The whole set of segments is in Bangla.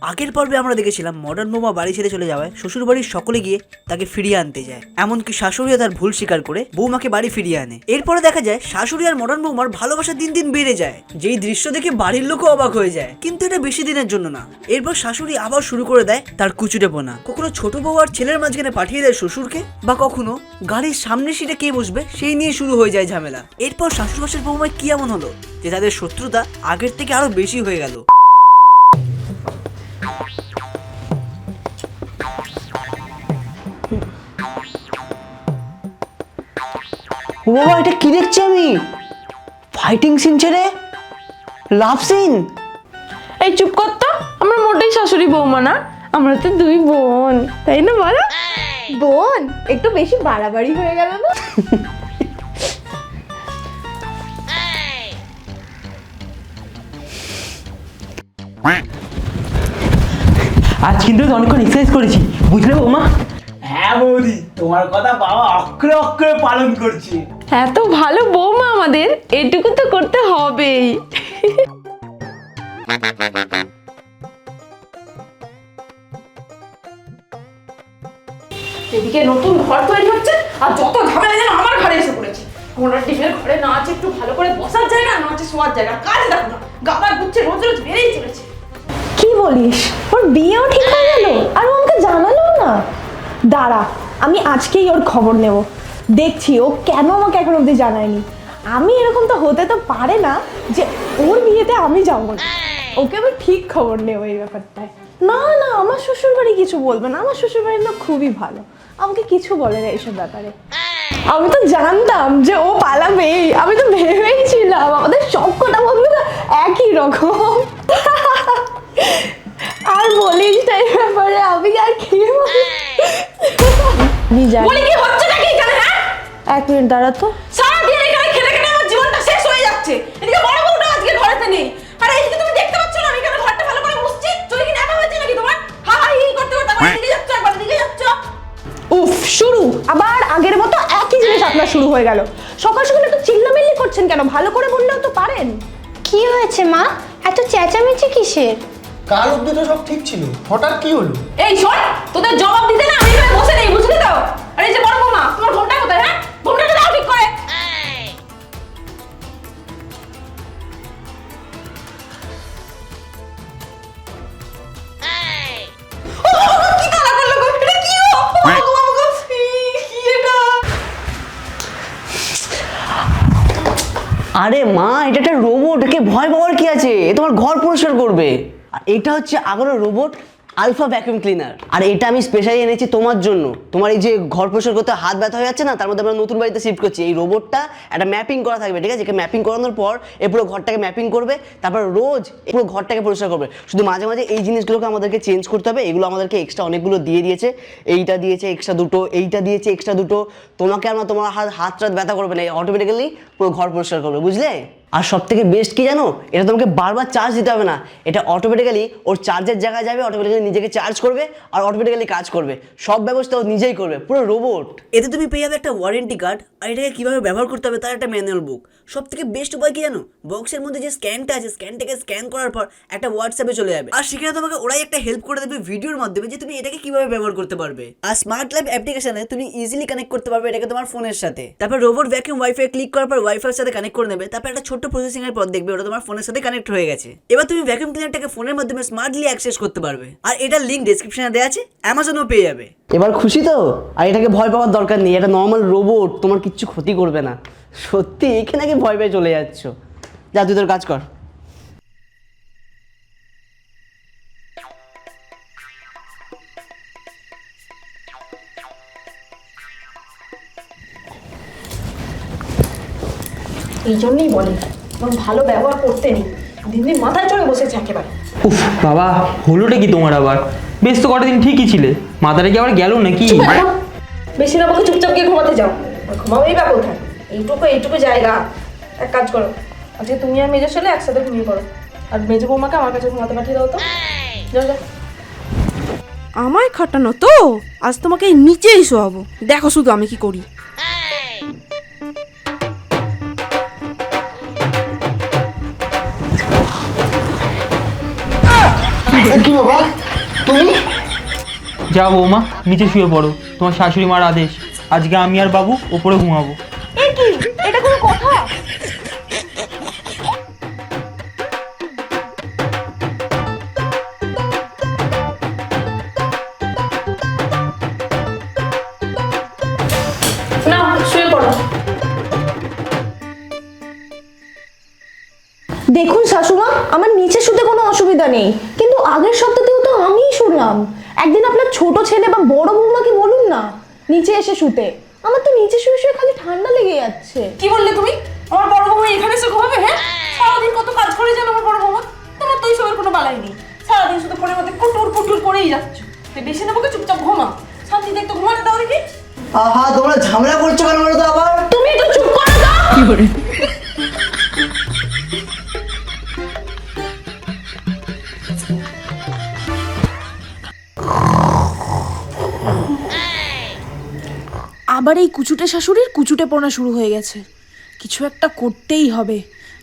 আগের পর্বে আমরা দেখেছিলাম মডার্ন বোমা বাড়ি ছেড়ে চলে যাওয়ায় শ্বশুর বাড়ির সকলে গিয়ে তাকে ফিরিয়ে আনতে যায়। এমনকি শাশুড়িও তার ভুল স্বীকার করে বৌমাকে বাড়ি ফিরিয়ে আনে। এরপরে দেখা যায় শাশুড়ি আর মডার্ন বৌমার ভালোবাসা দিন দিন বেড়ে যায়। যেই দৃশ্য দেখে বাড়ির লোকও অবাক হয়ে যায়। কিন্তু এটা বেশি দিনের জন্য না। এরপর শাশুড়ি আবার শুরু করে দেয় তার কুচুটে পোনা। কখনো ছোট বউ আর ছেলের মাঝখানে পাঠিয়ে দেয় শ্বশুরকে, বা কখনো গাড়ির সামনে সিটে কে বসবে সেই নিয়ে শুরু হয়ে যায় ঝামেলা। এরপর শাশুড়বাসের বৌমায় কি এমন হলো? যে তাদের শত্রুতা আগের থেকে আরও বেশি হয়ে গেল। ও বাবা এটা কি দেখছি আমি? ফাইটিং সিন ছেড়ে? লাভ সিন এই চুপ কর তো আমরা মোটেই শাশুড়ি বৌমা না আমরা তো দুই বোন তাই না বলো? বোন একটু বেশি বাড়াবাড়ি হয়ে গেল না? আজ কিন্তু অনেকক্ষণ এক্সারসাইজ করেছি বুঝলে বৌমা? হ্যাঁ বৌদি তোমার কথা বাবা অক্ষরে অক্ষরে পালন করছে। এত ভালো বৌমা আমাদের, এটুকু তো করতে হবেই। এদিকে নতুন ঘর তৈরি হচ্ছে, আর যত ঝামেলা যেন আমার ঘরে এসে পড়েছে। ওনার ডিমের ঘরে না আছে, একটু ভালো করে বসার জায়গা, না আছে শোয়ার জায়গা। কাজ দেখো না গাবার গুচ্ছে, রোজ রোজ বেড়েই চলেছে। কি বলিস? ওর বিয়েও ঠিক হয়ে গেল? আর ও আমাকে জানালো না? দাঁড়া, আমি আজকেই ওর খবর নেব। দেখছি ও কেন আমাকে এখন অবধি জানায়নি? আমি এরকম তো হতে তো পারে না যে ওর বিয়েতে আমি যাব না। ওকে আমি ঠিক খবর নেব এই ব্যাপারটায়। না না আমার শ্বশুর বাড়ি কিছু বলবে না। আমার শ্বশুর বাড়ির লোক খুবই ভালো। আমাকে কিছু বলে না এইসব ব্যাপারে। আমি তো জানতাম যে ও পালাবে আমি তো ভেবেই ছিলাম আমাদের সব কটা বন্ধু না একই রকম। আর বলিস না এই ব্যাপারে আমি আর কি বলি কি হচ্ছে নাকি এখানে হ্যাঁ এক মিনিট দাঁড়া তো। সারাদিন এখানে খেলে খেলে আমার জীবনটা শেষ হয়ে যাচ্ছে। এদিকে বড় বউটা আজকে ঘরেতে নেই। আর এইদিকে তুমি দেখতে পাচ্ছ না আমি এখানে ঘরটা ভালো করে মুছছি? কি হয়েছে নাকি তোমার? হা হা হি করতে করতে দিকে যাচ্ছ একবার দিকে যাচ্ছ। উফ শুরু। আবার আগের মতো একই জিনিস আপনার শুরু হয়ে গেল। সকাল সকাল একটু চিল্লামিল্লি করছেন কেন? ভালো করে বললেও তো পারেন। কি হয়েছে মা? এত চেঁচামেচি কিসের? কাল অব্দি তো সব ঠিক ছিল। হঠাৎ কি হলো? এই শোন তোদের জবাব দিতে না আমি এখানে বসে নেই বুঝলি তো? আর এই যে বড় বৌমা তোমার ঘোমটা কোথায় হ্যাঁ? দাও ঠিক করে? আরে মা এটা একটা রোবট একে ভয় পাওয়ার কি আছে? এ তোমার ঘর পরিষ্কার করবে। আর এটা হচ্ছে Agaro robot alpha vacuum cleaner আর এটা আমি স্পেশালি এনেছি তোমার জন্য। তোমার এই যে ঘর পরিষ্কার করতে হাত ব্যথা হয়ে যাচ্ছে না, তার মধ্যে আমরা নতুন বাড়িতে শিফট করছি। এই রোবটটা একটা ম্যাপিং করা থাকবে, ঠিক আছে? ম্যাপিং করানোর পর এ পুরো ঘরটাকে ম্যাপিং করবে, তারপর রোজ পুরো ঘরটাকে পরিষ্কার করবে। শুধু মাঝে মাঝে এই জিনিসগুলোকে আমাদেরকে চেঞ্জ করতে হবে, এগুলো আমাদেরকে এক্সট্রা অনেকগুলো দিয়ে দিয়েছে। এইটা দিয়েছে এক্সট্রা দুটো, এইটা দিয়েছে এক্সট্রা দুটো। তোমাকে আমরা তোমার হাত হাত ব্যথা করবে না অটোমেটিক্যালি পুরো ঘর পরিষ্কার করবে, বুঝলে? আর সব থেকে বেস্ট কি জানো? এটা তোমাকে বারবার চার্জ দিতে হবে না। এটা অটোমেটিক্যালি ওর চার্জের জায়গায় যাবে অটোমেটিক্যালি নিজেকে চার্জ করবে আর অটোমেটিক্যালি কাজ করবে। সব ব্যবস্থা ও নিজেই করবে, পুরো রোবট এতে তুমি পেয়ে যাবে একটা ওয়ারেন্টি কার্ড আর এটাকে কীভাবে ব্যবহার করতে হবে তার একটা ম্যানুয়াল বুক সব থেকে বেস্ট উপায় কি জানো? বক্সের মধ্যে যে স্ক্যানটা আছে স্ক্যানটাকে স্ক্যান করার পর একটা হোয়াটসঅ্যাপে চলে যাবে। আর সেখানে তোমাকে ওরাই একটা হেল্প করে দেবে ভিডিওর মাধ্যমে যে তুমি এটাকে কীভাবে ব্যবহার করতে পারবে। আর স্মার্ট লাইফ অ্যাপ্লিকেশনে তুমি ইজিলি কানেক্ট করতে পারবে এটাকে তোমার ফোনের সাথে। তারপর রোবট ভ্যাকিউম ওয়াইফাই ক্লিক করার পর ওয়াইফাইয়ের সাথে কানেক্ট করে নেবে। তারপর একটা ছোট্ট প্রসেসিং এর পর দেখবে ওটা তোমার ফোনের সাথে কানেক্ট হয়ে গেছে। এবার তুমি ভ্যাকুয়াম ক্লিনারটাকে ফোনের মাধ্যমে স্মার্টলি অ্যাক্সেস করতে পারবে। আর এটা লিঙ্ক ডেসক্রিপশনে দেওয়া আছে অ্যামাজনও পেয়ে যাবে। এবার খুশি তো? আর এটাকে ভয় পাওয়ার দরকার নেই, এটা নর্মাল রোবট তোমার কিচ্ছু ক্ষতি করবে না। সত্যি, এখানে নাকি ভয় পেয়ে চলে যাচ্ছ। যা, তুই তোর কাজ কর। এই জন্যই বলে তোমার ভালো ব্যবহার করতে নেই। দিন দিন মাথায় চড়ে বসেছে একেবারে। উফ বাবা হলোটা কি তোমার আবার? বেশ তো কটা দিন ঠিকই ছিলে। মাথাটা কি আবার গেল নাকি? বেশি না বলে চুপচাপ গিয়ে ঘুমাতে যাও। ঘুমাবেই বা কোথায়? এইটুকু এইটুকু জায়গা। এক কাজ করো। আজকে তুমি আর মেজো ছেলে একসাথে ঘুমিয়ে পড়ো। আর মেজো বৌমাকে আমার কাছে ঘুমাতে পাঠিয়ে দাও তো। যাও যাও। আমায় খাটানো তো? আজ তোমাকে নিচেই শোয়াবো। দেখো শুধু আমি কি করি। কি বাবা? তুমি? যা বৌমা নিচে শুয়ে পড়ো। তোমার শাশুড়ি মার আদেশ। আজকে আমি আর বাবু ওপরে ঘুমাবো। এ কি? এটা কোনো কথা? না শুয়ে পড়ো। দেখুন শাশুমা আমার নিচে শুতে কোনো অসুবিধা নেই। কিন্তু আগের সপ্তাহতেও তো আমিই শুনলাম। একদিন আপনার ছোট ছেলে বা বড় বৌমাকে বলুন না নিচে এসে শুতে। আমার তো নিচে শুয়ে শুয়ে খালি ঠান্ডা লেগে যাচ্ছে। কি বললে তুমি? আমার বড় বৌমা এখানে এসে ঘুমাবে হ্যাঁ? সারাদিন কত কাজ করে জানো আমার বড় বৌমা। তোমার তো এইসবের কোনো বালাই নেই। সারাদিন শুধু ফোনের মধ্যে কুটুর কুটুর করেই যাচ্ছ। তুই বেশি নেব চুপচাপ ঘুমা শান্তিতে একটু ঘুমাতে দাও দেখি আহা তোমরা ঝামেলা করছ কেন বলো তো আবার? তুমি একটু চুপ করে দাও আবার এই কুচুটে শাশুড়ির কুচুটে পোনা শুরু হয়ে গেছে। কিছু একটা করতেই হবে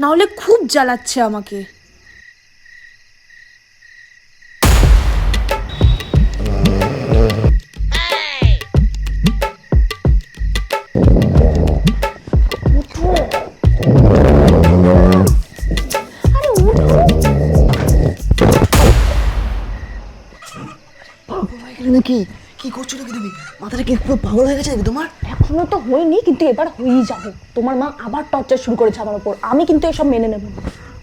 না হলে খুব জ্বালাচ্ছে আমাকে। নাকি কি করছ নাকি তুমি? মাথাটা কি পুরো পাগল হয়ে গেছে নাকি তোমার? এখনও তো হয়নি কিন্তু এবার হয়েই যাবে। তোমার মা আবার টর্চার শুরু করেছে আমার উপর। আমি কিন্তু এসব মেনে নেব না।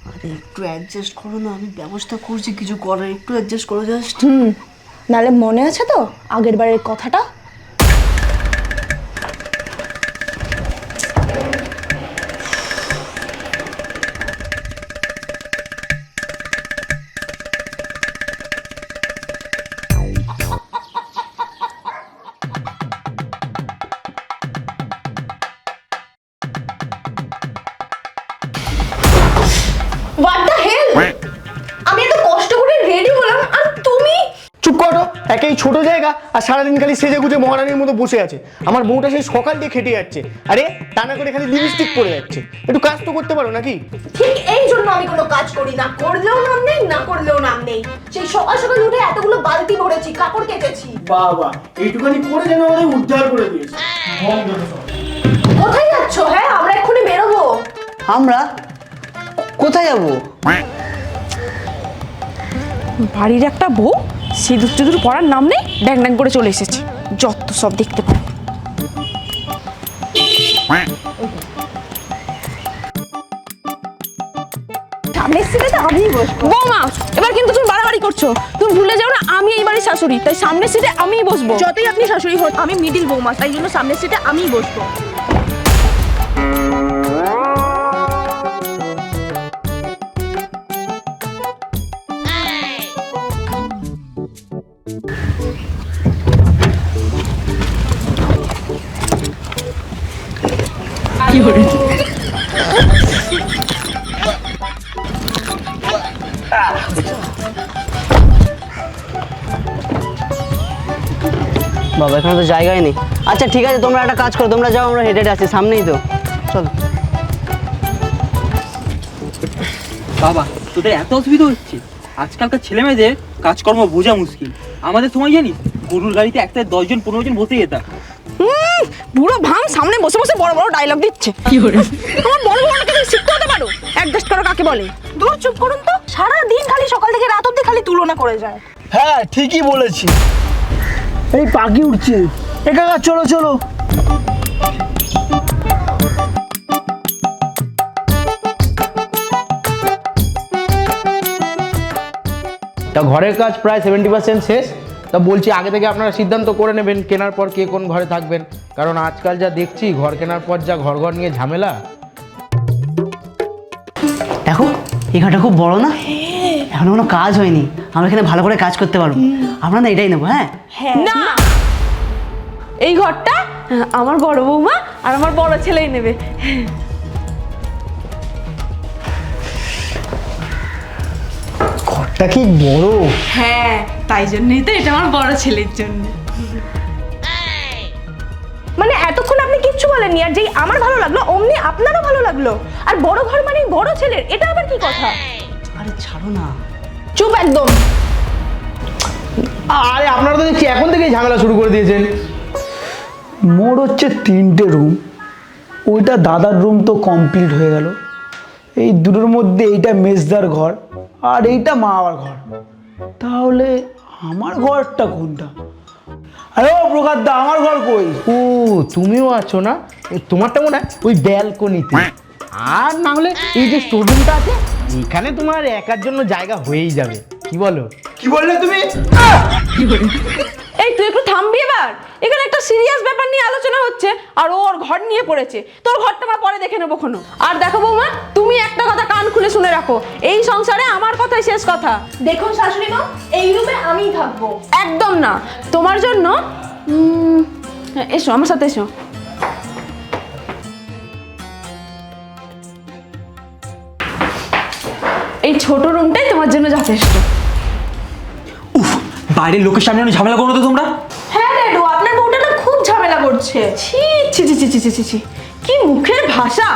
আরে একটু অ্যাডজাস্ট করো না আমি ব্যবস্থা করছি কিছু করার একটু অ্যাডজাস্ট করো জাস্ট হুম নাহলে মনে আছে তো আগের বারের কথাটা? একেই ছোট জায়গা আর সারাদিন খালি সেজে গুজে মহারানীর মতো বসে আছে। আমার বউটা সেই সকাল দিয়ে খেটে যাচ্ছে। আরে টানা করে খালি লিপস্টিক পরে যাচ্ছে। একটু কাজ তো করতে পারো নাকি? ঠিক এই জন্য আমি কোনো কাজ করি না। করলেও নাম নেই না করলেও নাম নেই। সেই সকাল সকাল উঠে এতগুলো বালতি ভরেছি কাপড় কেটেছি। বাবা এইটুখানি করে যেন আমাদের উদ্ধার করে দিয়েছে। কোথায় যাচ্ছ? হ্যাঁ আমরা এক্ষুনি বেরোবো। আমরা কোথায় যাব? বাড়ির একটা বউ? সিঁদুর টিঁদুর পড়ার নাম নেই ড্যাং ড্যাং করে চলে এসেছে। যত সব দেখতে পারে সামনের সিটে তো আমিই বসবো। বৌমা এবার কিন্তু তুমি বাড়াবাড়ি করছ। তুমি ভুলে যাও না আমি এই বাড়ির শাশুড়ি তাই সামনের সিটে আমিই বসবো। যতই আপনি শাশুড়ি হোক আমি মিডিল বৌমা তাই জন্য সামনের সিটে আমিই বসবো। বাবা এখানে তো জায়গাই নেই। আচ্ছা ঠিক আছে তোমরা একটা কাজ করো তোমরা যাও আমরা হেঁটে হেঁটে আছি সামনেই তো। চলো। বাবা তোদের এত অসুবিধা হচ্ছে? আজকালকার ছেলে মেয়েদের কাজকর্ম বোঝা মুশকিল। আমাদের সময় জানিস গরুর গাড়িতে একটা দশজন পনেরো জন বসে যেতাম। হুম, বুড়ো ভাম সামনে বসে বসে বড় বড় ডায়লগ দিচ্ছে। কি করে আমার বড় বড়কে তুমি শিখতে হতে পারো? অ্যাডজাস্ট করো কাকে বলে। দূর চুপ করুন তো। সারা দিন খালি সকাল থেকে রাত অব্দি খালি তুলনা করে যায়। হ্যাঁ ঠিকই বলেছি এই পাখি উঠছে এ কাকা চলো চলো। তা ঘরের কাজ প্রায় সেভেন্টি পার্সেন্ট শেষ। তা বলছি আগে থেকে আপনারা সিদ্ধান্ত করে নেবেন কেনার পর কে কোন ঘরে থাকবেন। কারণ আজকাল যা দেখছি ঘর কেনার পর যা ঘর ঘর নিয়ে ঝামেলা। দেখো এই ঘরটা খুব বড় না? এখনও কোনো কাজ হয়নি। আমরা এখানে ভালো করে কাজ করতে পারব। আমরা না এটাই নেব হ্যাঁ? না! এই ঘরটা আমার বড় বৌমা আর আমার বড় ছেলেই নেবে। ঘরটা কি বড়? হ্যাঁ তাই জন্যই তো এটা আমার বড় ছেলের জন্য। মানে এতক্ষণ আপনি কিচ্ছু বলেননি আর যেই আমার ভালো লাগল অমনি আপনারও ভালো লাগল। আর বড় ঘর মানে বড় ছেলের এটা আবার কি কথা? আরে ছাড়ো না। চুপ একদম। আরে আপনারা তো দেখছি এখন থেকেই ঝামেলা শুরু করে দিয়েছেন। মোর হচ্ছে তিনটে রুম ওইটা দাদার রুম তো কমপ্লিট হয়ে গেল। এই দুটোর মধ্যে এইটা মেজদার ঘর আর এইটা মা বাবার ঘর। তাহলে আমার ঘরটা কোনটা? আরে ও প্রকার দা আমার ঘর কই? ও তুমিও আছো না? তোমারটা মনে হয় ওই ব্যালকনিতে। আর না হলে এই যে স্টোররুমটা আছে এখানে তোমার একার জন্য জায়গা হয়েই যাবে। কি বলো? কি বললে তুমি? এই তুই একটু থামবি এবার। এখানে একটা সিরিয়াস ব্যাপার নিয়ে আলোচনা হচ্ছে আর ওর ঘর নিয়ে পড়েছে। তোর ঘরটা আমার পরে দেখে নেব কোনো আর দেখো বৌমা তুমি একটা কথা কান খুলে শুনে রাখো। এই সংসারে আমার কথাই শেষ কথা। দেখুন শাশুড়ি মা এই রুমে আমিই থাকব। একদম না। তোমার জন্য এসো আমার সাথে এসো। এই ছোট রুমটাই তোমার জন্য যথেষ্ট। উফ বাইরের লোকের সামনে অনেক ঝামেলা করো তো তোমরা? হ্যাঁ ড্যাডু আপনার বউটা না খুব ঝামেলা করছে। ছি ছি ছি ছি ছি ছি ছি কি মুখের ভাষা?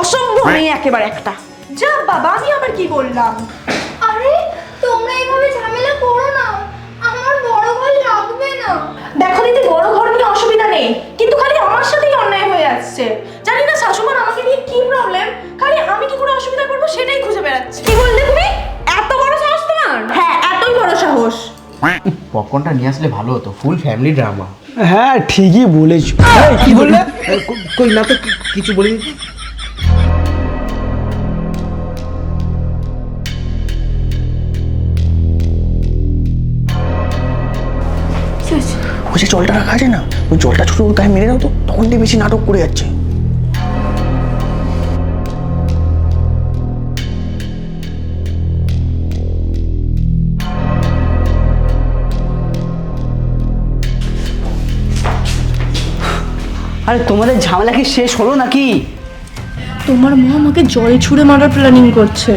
অসম্ভব নেই একেবারে একটা। যা বাবা আমি আবার কি বললাম? আরে তোমরা এইভাবে ঝামেলা করো না। আমার বড় ঘর লাগবে না। দেখো দিদি বড় ঘর নিয়ে অসুবিধা নেই। কিন্তু খালি আমার সাথেই অন্যায় হয়ে আসছে। জানি না শাশুমান আমাকে নিয়ে কি প্রবলেম খালি আমি কি করে অসুবিধা করব? সেটাই খুঁজে বেড়াচ্ছি। কি বললে তুমি? এত বড় সাহস তোমার? হ্যাঁ এতই বড় সাহস। পপকর্নটা নিয়ে আসলে ভালো হতো ফুল ফ্যামিলি ড্রামা হ্যাঁ ঠিকই বলেছ। কি বললে? কই না তো কিছু বলিনি। ওই যে জলটা রাখা আছে না? ওই জলটা ছোট ওর গায়ে মেরে দাও তো তখন দিয়ে বেশি নাটক করে যাচ্ছে। আরে তোমাদের ঝামেলা কি শেষ হলো নাকি? তোমার মা আমাকে জলে ছুঁড়ে মারার প্ল্যানিং করছে।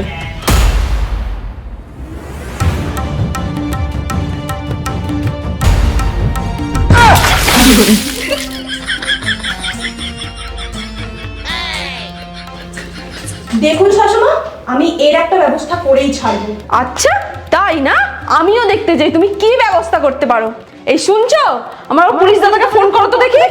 দেখুন শাশুমা আমি এর একটা ব্যবস্থা করেই ছাড়বো। আচ্ছা তাই না? আমিও দেখতে যাই তুমি কি ব্যবস্থা করতে পারো? এই শুনছো? আমার পুলিশ দাদাকে ফোন করো তো দেখি।